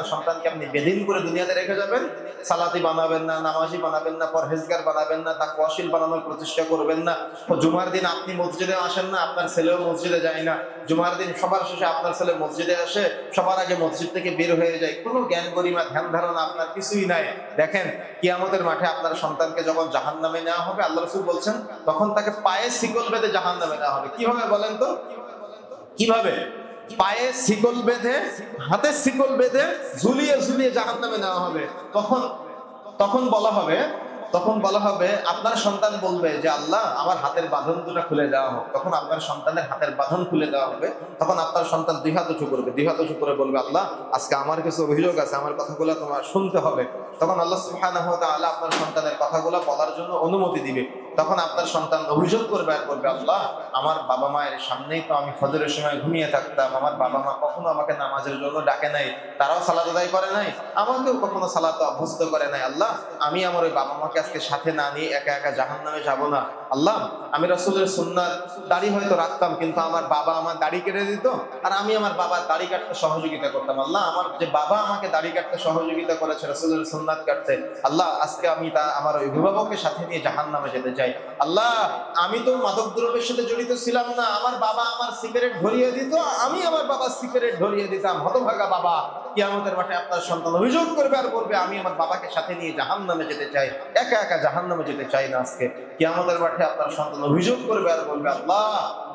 আপনার সন্তানকে আপনি বেদিন করে দুনিয়াতে রেখে যাবেন। সালাতি বানাবেন না, নামাজি বানাবেন না, পরহেজগার বানাবেন না তাকে অশীল বানানোর প্রচেষ্টা করবেন না। জুমার দিন আপনি মসজিদে আসেন না, আপনার ছেলেও মসজিদে যায় না। জুমার দিন সবার শেষে আপনার ছেলে মসজিদে আসে, সবার আগে মসজিদ থেকে বের হয়ে যায়। কোনো জ্ঞান গরিমা, ধ্যান ধারণা আপনার কিছুই নাই। দেখেন, কিয়ামতের মাঠে আপনার সন্তানকে যখন জাহান নামে নেওয়া হবে, আল্লাহ রসুল বলছেন, তখন তাকে পায়ে শিকল বেঁধে জাহান নামে নেওয়া হবে। কীভাবে বলেন তো? কীভাবে? পায়ে শিকল বেঁধে, হাতে শিকল বেঁধে ঝুলিয়ে ঝুলিয়ে জাহান নামে নেওয়া হবে। তখন তখন বলা হবে, তখন বলা হবে, আপনার সন্তান বলবে যে, আল্লাহ, আমার হাতের বাঁধন দুটা খুলে দেওয়া হোক। তখন আপনার সন্তানের হাতের বাঁধন খুলে দেওয়া হবে। তখন আপনার সন্তান দুই হাত উঁচু করবে। দুই হাত উঁচু করে বলবে, আল্লাহ, আজকে আমার কিছু অভিযোগ আছে, আমার কথাগুলো তোমার শুনতে হবে। তখন আল্লাহ সুবহানাহু আপনার সন্তানের কথাগুলো বলার জন্য অনুমতি দিবে। তখন আপনার সন্তান অভিযোগ করবে আর বলবে, আল্লাহ, আমার বাবা মায়ের সামনেই তো আমি ফজরের সময় ঘুমিয়ে থাকতাম। আমার বাবা মা কখনো আমাকে নামাজের জন্য ডাকে নাই। তারাও সালাত আদায় করে নাই। আমাকেও কখনো সালাত অভ্যস্ত করে নাই। আল্লাহ, আমি আমার ওই বাবা মাকে আজকে সাথে না নিয়ে একা একা জাহান নামে যাব না। আল্লাহ, আমি রসুলের সুন্নাত, দাড়ি হয়তো রাখতাম, কিন্তু আমার বাবা আমার দাড়ি কেটে দিত। আর আমি আমার বাবার দাড়ি কাটতে সহযোগিতা করতাম। আল্লাহ, আমার যে বাবা আমাকে দাড়ি কাটতে সহযোগিতা করেছে রসুলের সুন্নাত কাটতে। আল্লাহ, আজকে আমি তা আমার অভিভাবকের সাথে নিয়ে জাহান নামে যেতে চাই। আল্লাহ, আমি তো মাদক দ্রব্যের সাথে জড়িত ছিলাম না। আমার বাবা আমার সিগারেট ধরিয়ে দিত, আমি আমার বাবার সিগারেট ধরিয়ে দিতাম। হতভাগা বাবা, কিয়ামতের মাঠে আপনার সন্তান অভিযোগ করবে আর বলবে, আমি আমার বাবাকে সাথে নিয়ে জাহান নামে যেতে চাই। একা একা জাহান নামে যেতে চাই না আজকে। কিয়ামতের মাঠে আপনার সন্তান অভিযোগ করবে আর বলবে, আল্লাহ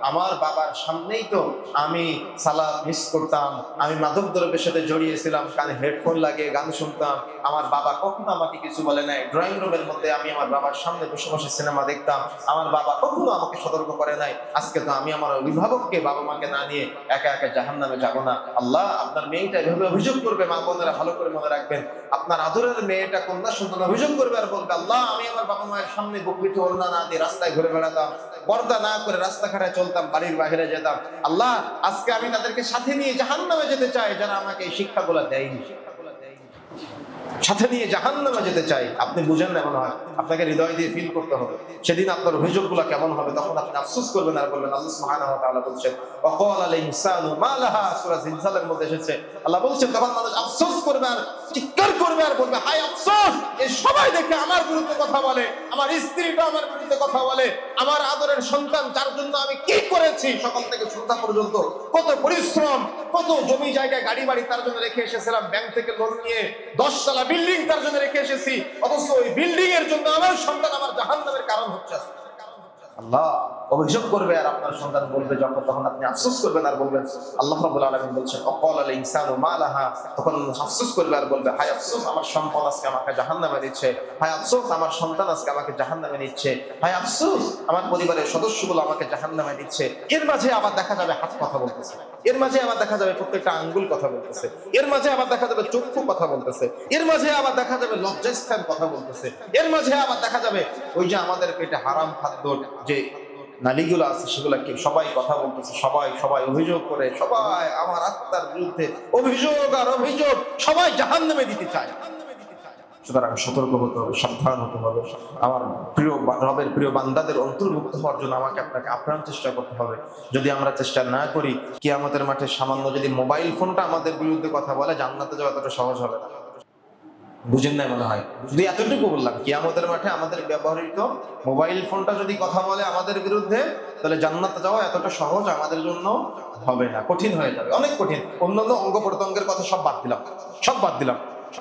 আমার বাবার সামনেই তো আমি সালাদ মিস করতাম, আমি মাদক দ্রব্যের সাথে জড়িয়েছিলাম, কানে হেডফোন লাগিয়ে গান শুনতাম। আমার বাবা কখনো আমাকে কিছু বলে নাই। ড্রয়িং রুমের মধ্যে আমি আমার বাবার সামনে বসে বসে সিনেমা দেখতাম। আমার বাবা কখনো আমাকে সতর্ক করে নাই। আজকে তো আমি আমার অভিভাবককে, বাবা মাকে না নিয়ে একা একা জাহান নামে যাব না। আল্লাহ আপনার মেয়েটা এভাবে অভিযোগ করবে, মা বোনেরা ভালো করে মনে রাখবেন। আপনার আদরের মেয়েটা কন্যা সন্তান অভিযোগ করবে আর বলবে, আল্লাহ, আমি আমার বাবা মায়ের সামনে ওড়না না দিয়ে রাস্তায় ঘুরে বেড়াতাম। পর্দা না করে রাস্তাঘাটে চলতাম। বাড়ির বাহিরে যেতাম। আল্লাহ, আজকে আমি তাদেরকে সাথে নিয়ে জাহান নামে যেতে চাই, যারা আমাকে এই শিক্ষাগুলো দেয়নি। সাথে নিয়ে জাহান নামে যেতে চাই। আপনি বুঝেন না এমন হয়, আপনাকে হৃদয় দিয়ে ফিল করতে হবে। সেদিন আপনার অভিযোগগুলো কেমন হবে, তখন আপনি আফসোস করবেন আর বলবেন, আল্লাহ তাআলা বলছেন আমি কি করেছি সকাল থেকে সন্ধ্যা পর্যন্ত কত পরিশ্রম, কত জমি জায়গায় গাড়ি বাড়ি তার জন্য রেখে এসেছিলাম, ব্যাংক থেকে লোন নিয়ে দশতলা বিল্ডিং তার জন্য রেখে এসেছি, অথচ ওই বিল্ডিং এর জন্য আমার সন্তান আমার জাহান্নামের কারণ হচ্ছে। আল্লাহ অভিযোগ করবে আর আপনার সন্তান বলবে যখন, তখন আপনি আফসোস করবেন আর বলবেন, আল্লাহ বলছেন, অকল আল তখন আফসোস করবে আর বলবে, হায় আফসোস, আমার সম্পদ আজকে আমাকে জাহান্নামে দিচ্ছে, হায় আফসোস, আমার সন্তান আজকে আমাকে জাহান্নামে নিচ্ছে, হায় আফসোস, আমার পরিবারের সদস্যগুলো আমাকে জাহান্নামে দিচ্ছে। এর মাঝে আবার দেখা যাবে হাত কথা বলতেছে। এর মাঝে আবার দেখা যাবে প্রত্যেকটা আঙ্গুল কথা বলতেছে। এর মাঝে আবার দেখা যাবে চক্ষু কথা বলতেছে। এর মাঝে আবার দেখা যাবে লজ্জাস্থান কথা বলতেছে। এর মাঝে আবার দেখা যাবে ওই যে আমাদের পেটে হারাম খাদ্য যে নালীগুলো আছে সেগুলো সবাই কথা বলতেছে, সবাই সবাই অভিযোগ করে, সবাই আমার আত্মার বিরুদ্ধে অভিযোগ আর অভিযোগ সবাই জাহান নামে দিতে চায়। সুতরাং সতর্ক হতে হবে, সাবধান হতে হবে। আমার প্রিয় রবের প্রিয় বান্দাদের অন্তর্ভুক্ত হওয়ার জন্য আমাকে আপনাকে আপ্রাণ চেষ্টা করতে হবে। যদি আমরা চেষ্টা না করি, কিয়ামতের মাঠে সামান্য যদি মোবাইল ফোনটা আমাদের বিরুদ্ধে কথা বলে, জান্নাতে যাওয়া এতটা সহজ হবে না। বুঝেন নাই মনে হয়? যদি এতটুকু বললাম, কিয়ামতের মাঠে আমাদের ব্যবহৃত মোবাইল ফোনটা যদি কথা বলে আমাদের বিরুদ্ধে, তাহলে জান্নাতে যাওয়া এতটা সহজ আমাদের জন্য হবে না, কঠিন হয়ে যাবে। অনেক কঠিন। অন্যান্য অঙ্গ প্রত্যঙ্গের কথা সব বাদ দিলাম, সব বাদ দিলাম।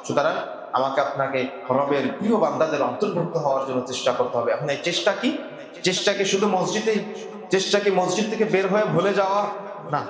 সুতরাং আমাকে আপনাকে রবের প্রিয় বান্দাদের অন্তর্ভুক্ত হওয়ার জন্য চেষ্টা করতে হবে। এখন এই চেষ্টা কি? চেষ্টা কি শুধু মসজিদে? চেষ্টা কি মসজিদ থেকে বের হয়ে ভুলে যাওয়া? না।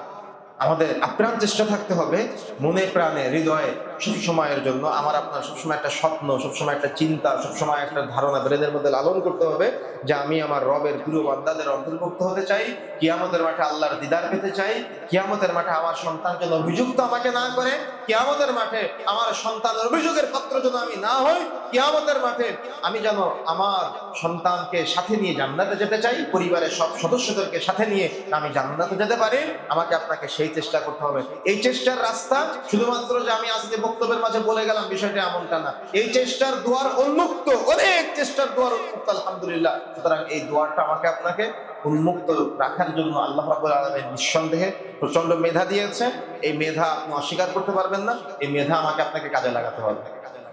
আমাদের আপ্রাণ চেষ্টা থাকতে হবে, মনে প্রাণে, হৃদয়ে সব সময়ের জন্য আমার আপনার সবসময় একটা স্বপ্ন, সবসময় একটা চিন্তা, সবসময় একটা ধারণা ব্রেনের মধ্যে লালন করতে হবে যে আমি আমার রবের প্রিয় বান্দাদের অন্তর্ভুক্ত হতে চাই, কিয়ামতের মাঠে আল্লাহর দিদার পেতে চাই, কিয়ামতের মাঠে আমার সন্তান যেন অভিযুক্ত আমাকে না করে, কিয়ামতের মাঠে আমার সন্তান অভিযোগের পাত্র যেন আমি না হই, কিয়ামতের মাঠে আমি যেন আমার সন্তানকে সাথে নিয়ে জান্নাতে যেতে চাই, পরিবারের সব সদস্যদেরকে সাথে নিয়ে আমি জান্নাতে যেতে পারি, আমাকে আপনাকে সেই চেষ্টা করতে হবে। এই চেষ্টার রাস্তা শুধুমাত্র যে আমি আজকে বক্তব্যের মাঝে বলে গেলাম, বিষয়টা এমনটা না। এই চেষ্টার দুয়ার উন্মুক্ত, অনেক চেষ্টার দুয়ার উন্মুক্ত, আলহামদুলিল্লাহ। সুতরাং এই দোয়ারটা আমাকে আপনাকে উন্মুক্ত রাখার জন্য আল্লাহ রাবুল আলমের নিঃসন্দেহে প্রচণ্ড মেধা দিয়েছে এই মেধা আপনি অস্বীকার করতে পারবেন না, এই মেধা আমাকে আপনাকে কাজে লাগাতে হবে।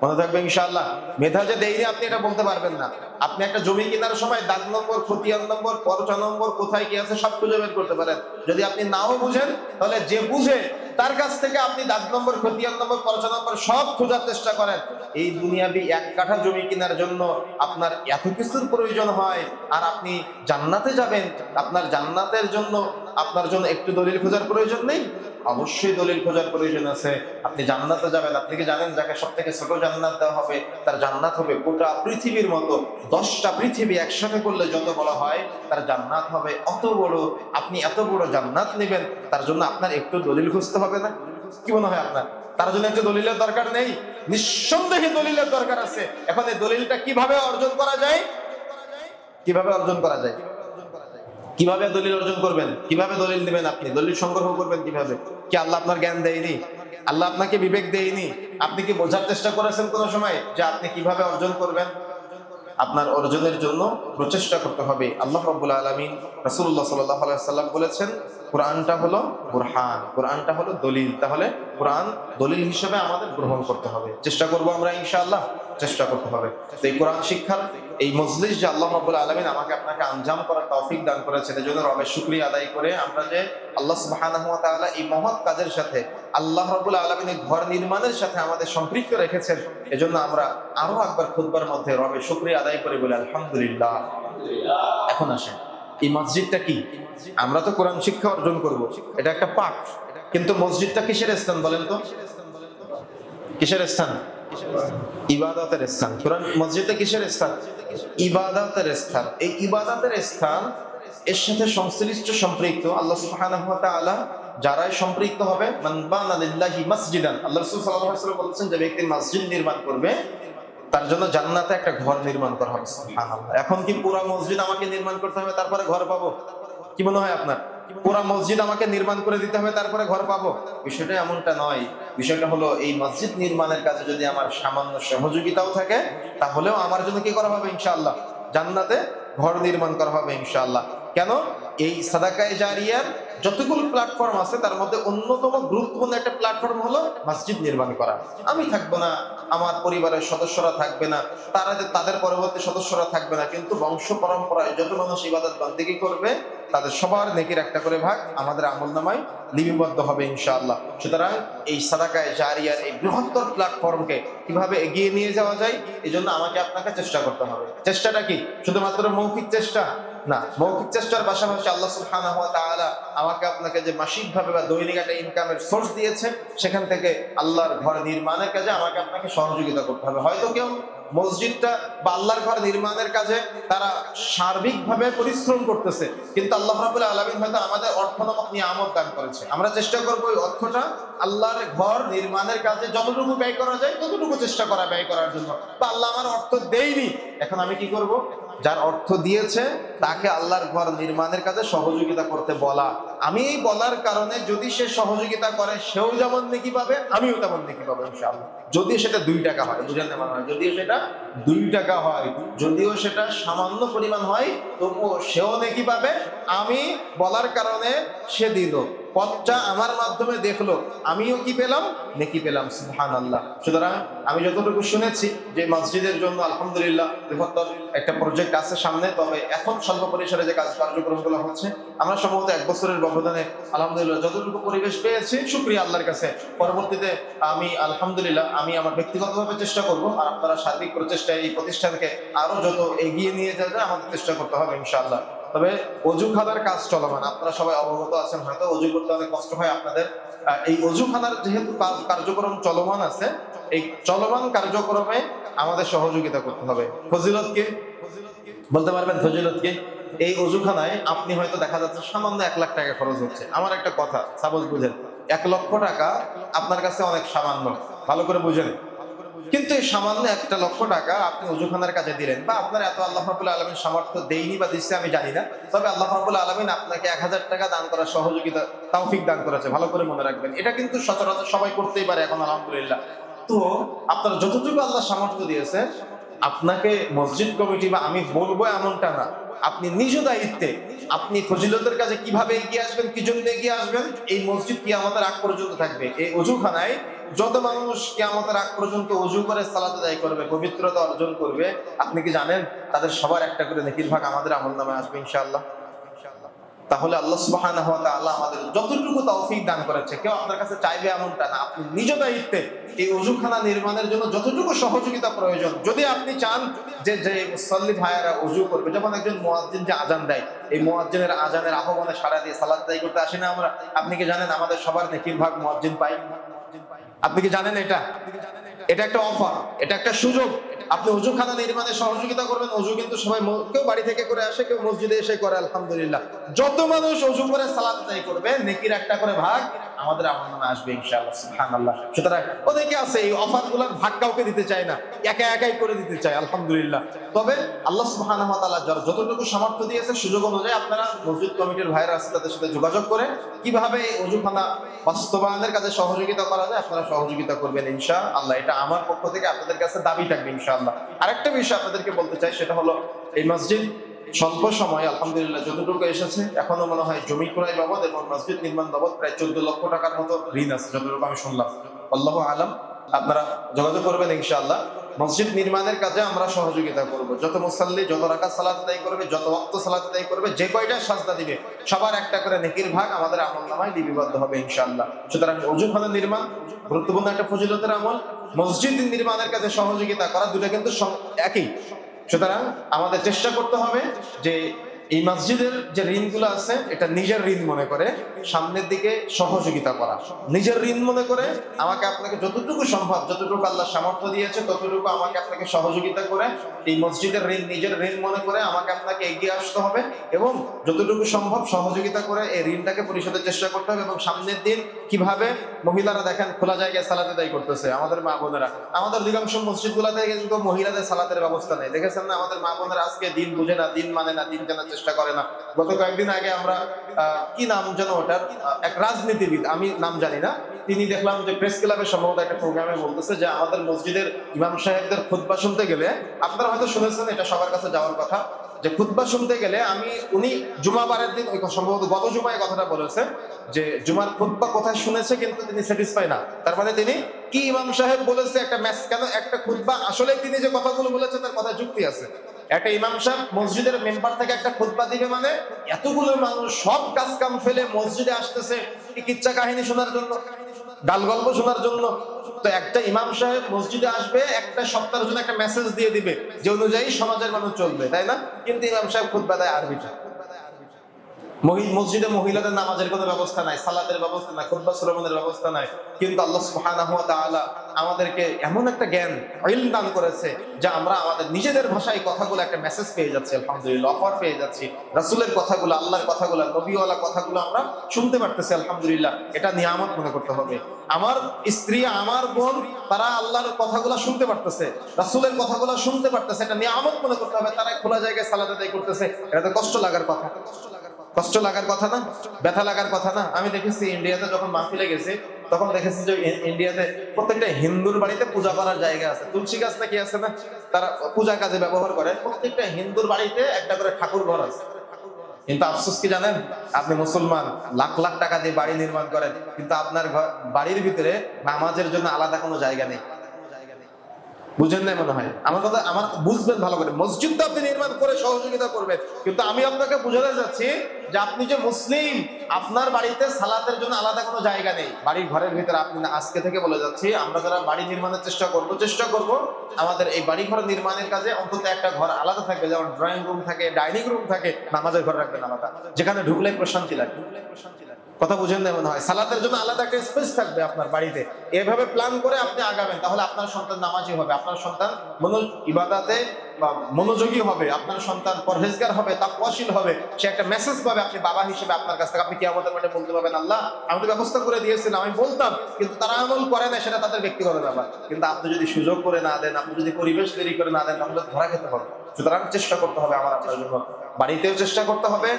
মনে থাকবে ইনশাআল্লাহ, মেধা যে দেয়নি আপনি এটা বলতে পারবেন না। আপনি একটা জমি কেনার সময় দাগ নম্বর, খতিয়ান নম্বর পরচা নম্বর, কোথায় কি আছে সব খুঁজে বের করতে পারেন। যদি আপনি নাও বুঝেন, তাহলে যে বুঝে তার কাছ থেকে আপনি দাঁত নম্বর খতিয়ান নম্বর পরচা নম্বর সব খোঁজার চেষ্টা করেন। এই দুনিয়াবি এক কাঠা জমি কেনার জন্য আপনার এত কিছুর প্রয়োজন হয়। আর আপনি জান্নাতে যাবেন, আপনার জান্নাতের জন্য আপনার জন্য একটু দলিল খোঁজার প্রয়োজন নেই? অবশ্যই দলিল খোঁজার প্রয়োজন আছে। আপনি জান্নাতে যাবেন। আপনি কি জানেন যাকে সব থেকে ছোট জান্নাত দেওয়া হবে? তার জান্নাত হবে গোটা পৃথিবীর মতো। দশটা পৃথিবী একসাথে করলে যত বড় হয়, তার জান্নাত হবে অত বড়। আপনি এত বড় জান্নাত নেবেন, তার জন্য আপনার একটু দলিল খুঁজতে হবে না? কি মনে হয় আপনার? তার জন্য একটু দলিলের দরকার নেই? নিঃসন্দেহে দলিলের দরকার আছে। এখন এই দলিলটা কীভাবে অর্জন করা যায়? কীভাবে অর্জন করা যায়? কীভাবে দলিল অর্জন করবেন? কীভাবে দলিল নেবেন আপনি? দলিল সংগ্রহ করবেন কীভাবে? কি আল্লাহ আপনার জ্ঞান দেয়নি? আল্লাহ আপনাকে বিবেক দেয়নি? আপনি কি বোঝার চেষ্টা করেছেন কোনো সময় যে আপনি কীভাবে অর্জন করবেন? আপনার অর্জনের জন্য প্রচেষ্টা করতে হবে। আল্লাহ রব্বুল আলমিন রাসুল্লাহ সাল্লাম বলেছেন, কোরআনটা হলো কোরহান কোরআনটা হলো দলিল। তাহলে কোরআন দলিল হিসেবে আমাদের গ্রহণ করতে হবে। চেষ্টা করব আমরা ইনশাআল্লাহ। চেষ্টা করতে হবে। তো এই কোরআন শিক্ষার এই মজলিস যে আল্লাহ রব্বুল আলমিন আমাকে আপনাকে আঞ্জাম করার তৌফিক দান করেছেন এই জন্য রবের শুক্রিয়া আদায় করে আমরা যে আল্লাহ তাআলা এই মহৎ কাজের সাথে, আল্লাহ রব্বুল আলমিনের ঘর নির্মাণের সাথে আমাদের সম্পৃক্ত রেখেছেন, এজন্য আমরা আরও একবার খুদবার মধ্যে রবের শুক্রিয়া আদায় করে বলি, আলহামদুলিল্লাহ। এখন আসেন, এই মসজিদটা কি? আমরা তো কোরআন শিক্ষা অর্জন করব, এটা একটা পাঠ, কিন্তু মসজিদটা কিসের স্থান বলেন তো? কিসের স্থান? ইবাদতের স্থান। কোরআন মসজিদটা কিসের স্থান? ইবাদতের স্থান। এই ইবাদাতের স্থান এর সাথে সংশ্লিষ্ট সম্পৃক্ত আল্লাহ সুবহানাহু ওয়া যারাই সম্পৃক্ত হবে, মান বানা লিল্লাহি মসজিদান, আল্লাহ রাসূল বলেছেন যে ব্যক্তি মসজিদ নির্মাণ করবে, তার জন্য জান্নাতে একটা ঘর নির্মাণ করা হবে এখন কি পুরা মসজিদ আমাকে নির্মাণ করতে হবে, তারপরে ঘর পাবো? কি মনে হয় আপনার? পুরা মসজিদ আমাকে নির্মাণ করে দিতে হবে, তারপরে ঘর পাবো। বিষয়টা এমনটা নয়। বিষয়টা হলো, এই মসজিদ নির্মাণের কাজে যদি আমার সামান্য সহযোগিতাও থাকে, তাহলেও আমার জন্য কি করা হবে ইনশাআল্লাহ? জান্নাতে ঘর নির্মাণ করা হবে ইনশাআল্লাহ। কেন? এই সাদাকায় জারিয়ার যতগুলো প্ল্যাটফর্ম আছে, তার মধ্যে অন্যতম গুরুত্বপূর্ণ একটা প্ল্যাটফর্ম হলো মসজিদ নির্মাণ করা। আমি থাকব না, আমার পরিবারের সদস্যরা থাকবে না, তারা তাদের পরবর্তী সদস্যরা থাকবে না, কিন্তু বংশ পরম্পরায় যত মানুষ ইবাদত বান্দিগি করবে তাদের সবার নেকির একটা করে ভাগ আমাদের আমল নামায় লিপিবদ্ধ হবে ইনশাআল্লাহ। সুতরাং এই সাদাকায় জারিয়ার এই বৃহত্তর প্ল্যাটফর্মকে কীভাবে এগিয়ে নিয়ে যাওয়া যায় এই জন্য আমাকে আপনাকে চেষ্টা করতে হবে। চেষ্টাটা কি? শুধুমাত্র মৌখিক চেষ্টা? না, মৌখিক চেষ্টার পাশাপাশি আল্লাহ তাআলা আমাকে আপনাকে যে মাসিকভাবে বা দৈনিক একটা ইনকামের সোর্স দিয়েছে, সেখান থেকে আল্লাহর ঘর নির্মাণের কাজে আমাকে আপনাকে সহযোগিতা করতে হবে। হয়তো কেউ মসজিদটা বা আল্লাহর ঘর নির্মাণের কাজে তারা সার্বিকভাবে পরিশ্রম করতেছে। কিন্তু আল্লাহ রাবুল আলমিন হয়তো আমাদের অর্থনমক নিয়ে নিয়ামত দান করেছে। আমরা চেষ্টা করব ওই অর্থটা আল্লাহর ঘর নির্মাণের কাজে যতটুকু ব্যয় করা যায়, ততটুকু চেষ্টা করা, ব্যয় করার জন্য। বা আল্লাহ আমার অর্থ দেয়নি। এখন আমি কি করব? যার অর্থ দিয়েছে তাকে আল্লাহর ঘর নির্মাণের কাজে সহযোগিতা করতে বলা। আমি এই বলার কারণে যদি সে সহযোগিতা করে, সেও যেমন নেকি পাবে, আমিও তেমন নেকি পাবো যদি সেটা দুই টাকা হয় বুঝেন না হয় যদিও সেটা দুই টাকা হয়, যদিও সেটা সামান্য পরিমাণ হয়, তবুও সেও নেকি পাবে, আমি বলার কারণে সে দিল। পথটা আমার মাধ্যমে দেখল, আমিও কি পেলাম? নেকি পেলাম সুবহান আল্লাহ সুতরাং আমি যতটুকু শুনেছি যে মসজিদের জন্য আলহামদুলিল্লাহ বৃহত্তর একটা প্রজেক্ট আছে সামনে, তবে এখন স্বল্প পরিসরে যে কাজ কার্যক্রমগুলো হচ্ছে, আমরা সম্ভবত এক বছরের ব্যবধানে আলহামদুলিল্লাহ যতটুকু পরিবেশ পেয়েছি, শুক্রিয়া আল্লাহর কাছে। পরবর্তীতে আমি আলহামদুলিল্লাহ, আমি আমার ব্যক্তিগতভাবে চেষ্টা করব আর আপনারা সার্বিক প্রচেষ্টায় এই প্রতিষ্ঠানকে আরও যত এগিয়ে নিয়ে যাবে আমাদের চেষ্টা করতে হবে, ইনশাআল্লাহ। তবে অজুখানার কাজ চলমান আপনারা সবাই অবগত আছেন হয়তো, অজু করতে অনেক কষ্ট হয় আপনাদের। এই অজুখানার যেহেতু কার্যক্রম চলমান আছে, এই চলমান কার্যক্রমে আমাদের সহযোগিতা করতে হবে। ফজিলত কে বলতে পারবেন ফজিলত কে এই অজুখানায় আপনি হয়তো দেখা যাচ্ছে সামান্য এক লাখ টাকা খরচ হচ্ছে। আমার একটা কথা সাপোজ বুঝেন, এক লক্ষ টাকা আপনার কাছে অনেক সামান্য, ভালো করে বুঝেন। কিন্তু এই সামান্য একটা লক্ষ টাকা আপনি অজুখানার কাজে দিলেন বা আপনার এত আল্লাহ রাবুল আলমিন সামর্থ্য দেয়নি বা দিচ্ছে আমি জানি না। তবে আল্লাহ রাবুল আলমিন আপনাকে এক হাজার টাকা দান করার সহযোগিতা, তৌফিক দান করেছে। ভালো করে মনে রাখবেন। এটা কিন্তু সচরাচর সবাই করতেই পারে এখন, আলহামদুলিল্লাহ। তো আপনার যতটুকু আল্লাহ সামর্থ্য দিয়েছে, আপনাকে মসজিদ কমিটি বা আমি বলব এমনটা না। আপনি নিজ দায়িত্বে আপনি ফজিলতের কাছে কীভাবে এগিয়ে আসবেন, কি জন্য এগিয়ে আসবেন, এই মসজিদ কি আমাদের আগ পর্যন্ত থাকবে। এই অজুখানায় যত মানুষ কি আমাদের আগ পর্যন্ত অজু করে সালাতে দায়ী করবে, পবিত্রতা অর্জন করবে, আপনি কি জানেন? তাদের সবার একটা করে নেকির ভাগ আমাদের আমল নামে আসবে ইনশাআল্লাহ। তাহলে আল্লাহ ওয়া তাআলা আমাদের যতটুকু তৌফিক দান করেছে, কেউ আপনার কাছে চাইবে এমনটা না, আপনি নিজ দায়িত্বে এই অজুখানা নির্মাণের জন্য যতটুকু সহযোগিতা প্রয়োজন, যদি আপনি চান যে যে মুসল্লি ভাইয়েরা অজু করবে যেমন একজন মুয়াজ্জিন যে আজান দেয়, এই মুয়াজ্জিনের আজানের আহ্বানে সারা দিয়ে সালাত দায়ী করতে আসি না আমরা? আপনি কি জানেন আমাদের সবার নেকির ভাগ মুয়াজ্জিন পাই আপনি কি জানেন এটা? এটা একটা অফার এটা একটা সুযোগ। আপনি অজুখানা নির্মাণে সহযোগিতা করবেন অজু কিন্তু সবাই কেউ বাড়ি থেকে করে আসে, কেউ মসজিদে এসে করে, আলহামদুলিল্লাহ। যত মানুষ অজু করে সালাদ করবে, নেকির একটা করে ভাগ আমাদের আমার নামে আসবে ইনশাআল্লাহ সুতরাং ওদেরকে আছে এই অফারগুলার ভাগ কাউকে দিতে চায় না, একা একাই করে দিতে চায়, আলহামদুলিল্লাহ। তবে আল্লাহ সুবহানাহু ওয়া যার যতটুকু সামর্থ্য দিয়েছে, সুযোগ অনুযায়ী আপনারা মসজিদ কমিটির ভাইরা আছে, তাদের সাথে যোগাযোগ করে কীভাবে এই অজুখানা বাস্তবায়নের কাজে সহযোগিতা করা যায়, আপনারা সহযোগিতা করবেন ইনশা আল্লাহ এটা আমার পক্ষ থেকে আপনাদের কাছে দাবি থাকবে ইনশাআল্লাহ। আরেকটা বিষয় আপনাদেরকে বলতে চাই, সেটা হলো এই মসজিদ স্বল্প সময় আলহামদুলিল্লাহ যতটুকু এসেছে, এখনও মনে হয় জমি ক্রয় বাবদ এবং মসজিদ নির্মাণ বাবদ প্রায় চোদ্দ লক্ষ টাকার মতো ঋণ আছে, যতটুকু আমি শুনলাম। আল্লাহ আলম, আপনারা যোগাযোগ করবেন ইনশাআল্লাহ। মসজিদ নির্মাণের কাজে আমরা সহযোগিতা করব। যত মুসাল্লি যত রাখা সালাত আদায় করবে, যত ওয়াক্ত সালাত আদায় করবে, যে কয়টা সাজদা দিবে, সবার একটা করে নেকির ভাগ আমাদের আমল নামায় লিপিবদ্ধ হবে ইনশাআল্লাহ। সুতরাং অজুখানা নির্মাণ, গুরুত্বপূর্ণ একটা ফজিলতের আমল। মসজিদ নির্মাণের কাজে সহযোগিতা করা দুটো কিন্তু একই। সুতরাং আমাদের চেষ্টা করতে হবে যে এই মসজিদের যে ঋণগুলো আছে, এটা নিজের ঋণ মনে করে, সামনের দিকে সহযোগিতা করা। নিজের ঋণ মনে করে আমাকে আপনাকে যতটুকু সম্ভব, যতটুকু আল্লাহ সামর্থ্য দিয়েছে, ততটুকু আমাকে আপনাকে সহযোগিতা করে, এই মসজিদের ঋণ, নিজের ঋণ মনে করে আমাকে আপনাকে এগিয়ে আসতে হবে এবং যতটুকু সম্ভব সহযোগিতা করে এই ঋণটাকে পরিশোধের চেষ্টা করতে হবে এবং সামনের দিন কীভাবে মহিলারা দেখেন খোলা জায়গায় সালাতে দায়ী করতেছে, আমাদের মা বোনেরা। আমাদের অধিকাংশ মসজিদগুলোতে কিন্তু মহিলাদের সালাতের ব্যবস্থা নেই। দেখেছেন না? আমাদের মা বোনেরা আজকে দিন বুঝে না, দিন মানে না, দিন জানার চেষ্টা করে না। গত কয়েকদিন আগে আমরা কি নাম যেন ওটার এক রাজনীতিবিদ, আমি নাম জানি না, তিনি দেখলাম যে প্রেস ক্লাবের সম্ভবত একটা প্রোগ্রামে বলতেছে যে আমাদের মসজিদের ইমাম সাহেবদের খুতবা শুনতে গেলে, আপনারা হয়তো শুনেছেন, এটা সবার কাছে যাওয়ার কথা, যে খুতবা শুনতে গেলে আমি, উনি জুমাবারের দিন সম্ভবত গত জুমায় কথাটা বলেছে, যে জুমার খুতবা কোথায় শুনেছে কিন্তু তিনি স্যাটিসফাই না। তার মানে তিনি, কি ইমাম সাহেব বলেছে, একটা ম্যাচ কেন, একটা খুতবা আসলে তিনি যে কথাগুলো বলেছে তার কথা যুক্তি আছে। একটা ইমাম সাহেব মসজিদের মেম্বার থেকে একটা খুদ্া দিবে মানে এতগুলো মানুষ সব কাজ কাম ফেলে মসজিদে আসতেছে চিকিৎসা কাহিনী শোনার জন্য, গাল গল্প শোনার জন্য। তো একটা ইমাম সাহেব মসজিদে আসবে, একটা সপ্তাহের জন্য একটা মেসেজ দিয়ে দিবে যে অনুযায়ী সমাজের মানুষ চলবে, তাই না? কিন্তু ইমাম সাহেব খুদ্া দেয় আরবিটা মসজিদে মহিলাদের নামাজের কোনো ব্যবস্থা নাই, সালাতের ব্যবস্থা নাই, খুতবা শ্রবণের ব্যবস্থা নাই। কিন্তু আল্লাহ সুবহানাহু ওয়া আমাদেরকে এমন একটা জ্ঞান, ইলম দান করেছে যে আমরা আমাদের নিজেদের ভাষায় কথাগুলো একটা মেসেজ পেয়ে যাচ্ছি, আলহামদুলিল্লাহ অফার পেয়ে যাচ্ছি। রাসূলের কথাগুলো, আল্লাহর কথাগুলো নবীওয়ালা কথাগুলো আমরা শুনতে পারতেছি, আলহামদুলিল্লাহ। এটা নিয়ে নিয়ামত মনে করতে হবে। আমার স্ত্রী, আমার বোন, তারা আল্লাহর কথাগুলো শুনতে পারতেছে, রাসূলের কথাগুলো শুনতে পারতেছে, এটা নিয়ে নিয়ামত মনে করতে হবে। তারা খোলা জায়গায় সালাত আদায় করতেছে এটা তো কষ্ট লাগার কথা। কষ্ট লাগার কথা না, ব্যথা লাগার কথা না। আমি দেখেছি ইন্ডিয়াতে যখন মাহফিলে গেছি, তখন দেখেছি যে ইন্ডিয়াতে প্রত্যেকটা হিন্দুর বাড়িতে পূজা করার জায়গা আছে। তুলসী গাছ নাকি আছে না? তারা পূজা কাজে ব্যবহার করে। প্রত্যেকটা হিন্দুর বাড়িতে একটা করে ঠাকুর ঘর আছে। কিন্তু আফসোস কি জানেন? আপনি মুসলমান, লাখ লাখ টাকা দিয়ে বাড়ি নির্মাণ করেন, কিন্তু আপনার ঘর, বাড়ির ভিতরে নামাজের জন্য আলাদা কোনো জায়গা নেই। বুঝেন নাই মনে হয়? আমার কথা, আমার, বুঝবেন ভালো করে। মসজিদ তো আপনি নির্মাণ করে সহযোগিতা করবেন। কিন্তু আমি আপনাকে বুঝাতে যাচ্ছি যে আপনি যে মুসলিম, আপনার বাড়িতে সালাতের জন্য আলাদা কোনো জায়গা নেই। বাড়ির ঘরের ভিতরে আপনি আজকে থেকে বলে যাচ্ছি, আমরা যারা বাড়ি নির্মাণের চেষ্টা করব চেষ্টা করব আমাদের এই বাড়ি ঘর নির্মাণের কাজে অন্তত একটা ঘর আলাদা থাকবে, যেমন ড্রয়িং রুম থাকে ডাইনিং রুম থাকে, নামাজের ঘর রাখবেন আলাদা। যেখানে ঢুকলে প্রশান্তি লাগে। কথা বুঝেন না মনে হয়? সালাতের জন্য আলাদা একটা স্পেস থাকবে আপনার বাড়িতে। এভাবে প্ল্যান করে আপনি আগাবেন, তাহলে আপনার সন্তান নামাজি হবে। আপনার সন্তান মনো ইবাদাতে মনোযোগী হবে, আপনার সন্তান পরহেজগার হবে তাকওয়াশীল হবে, সে একটা মেসেজ পাবে আপনি বাবা হিসেবে আপনার কাছ থেকে। আপনি কি আমাদের মানে বলতে পারবেন, আল্লাহ আমি তো ব্যবস্থা করে দিয়েছিলাম আমি বলতাম, কিন্তু তারা আমল করে না সেটা তাদের ব্যক্তিগত ব্যাপার। কিন্তু আপনি যদি সুযোগ করে না দেন, আপনি যদি পরিবেশ তৈরি করে না দেন, তাহলে ধরা খেতে হবে। সুতরাং চেষ্টা করতে হবে আমার আপনার জন্য। বাড়িতেও চেষ্টা করতে হবে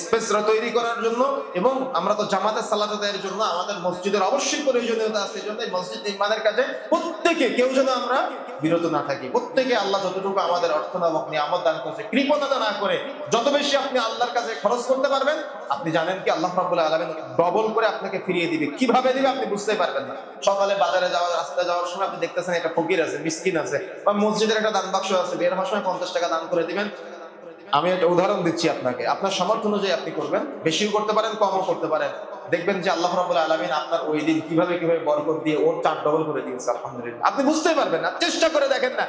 স্পেস তৈরি করার জন্য এবং আমরা তো জামাতের সালাত আদায়ের জন্য আমাদের মসজিদের অবশ্যই প্রয়োজনীয়তা আছে, এই জন্য মসজিদ নির্মাণের কাজে প্রত্যেকে, কেউ যেন আমরা বিরত না থাকি। প্রত্যেকে আল্লাহ যতটুকু আমাদের অর্থনাবক নিয়ামত দান করছে, কৃপণতা না করে যত বেশি আপনি আল্লাহর কাছে খরচ করতে পারবেন, আপনি জানেন কি আল্লাহ রাব্বুল আলামিন ডবল করে আপনাকে ফিরিয়ে দিবে। কীভাবে দিবে আপনি বুঝতে পারবেন না। সকালে বাজারে যাওয়ার রাস্তায় যাওয়ার সময় আপনি দেখতেছেন একটা ফকির আছে, মিসকিন আছে, বা মসজিদের একটা দান বাক্স আছে, বের হওয়ার সময় পঞ্চাশ টাকা দান করে দিবেন। আমি একটা উদাহরণ দিচ্ছি আপনাকে। আপনার সামর্থ্য অনুযায়ী আপনি করবেন। বেশিও করতে পারেন, কমও করতে পারেন। দেখবেন যে আল্লাহ রাবুল আলমিন আপনার ওই দিন কীভাবে কীভাবে বরকত দিয়ে ওর চার ডবল করে দিয়েছে, আলহামদুলিল্লাহ। আপনি বুঝতেই পারবেন না, চেষ্টা করে দেখেন না।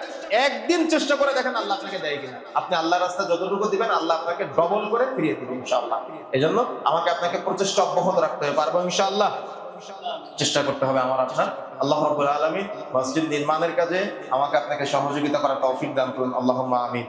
একদিন চেষ্টা করে দেখেন আল্লাহ আপনাকে দেয় কিনা। আপনি আল্লাহ রাস্তা যতটুকু দিবেন, আল্লাহ আপনাকে ডবল করে ফিরিয়ে দিবেন ইনশাআল্লাহ। এই জন্য আমাকে আপনাকে প্রচেষ্টা অব্যাহত রাখতে হবে, পারব ইনশাআল্লাহ? চেষ্টা করতে হবে আমার আপনার। আল্লাহ রাব্বুল আলামিন মসজিদ নির্মাণের কাজে আমাকে আপনাকে সহযোগিতা করার তৌফিক দান করুন। আল্লাহ আমিন।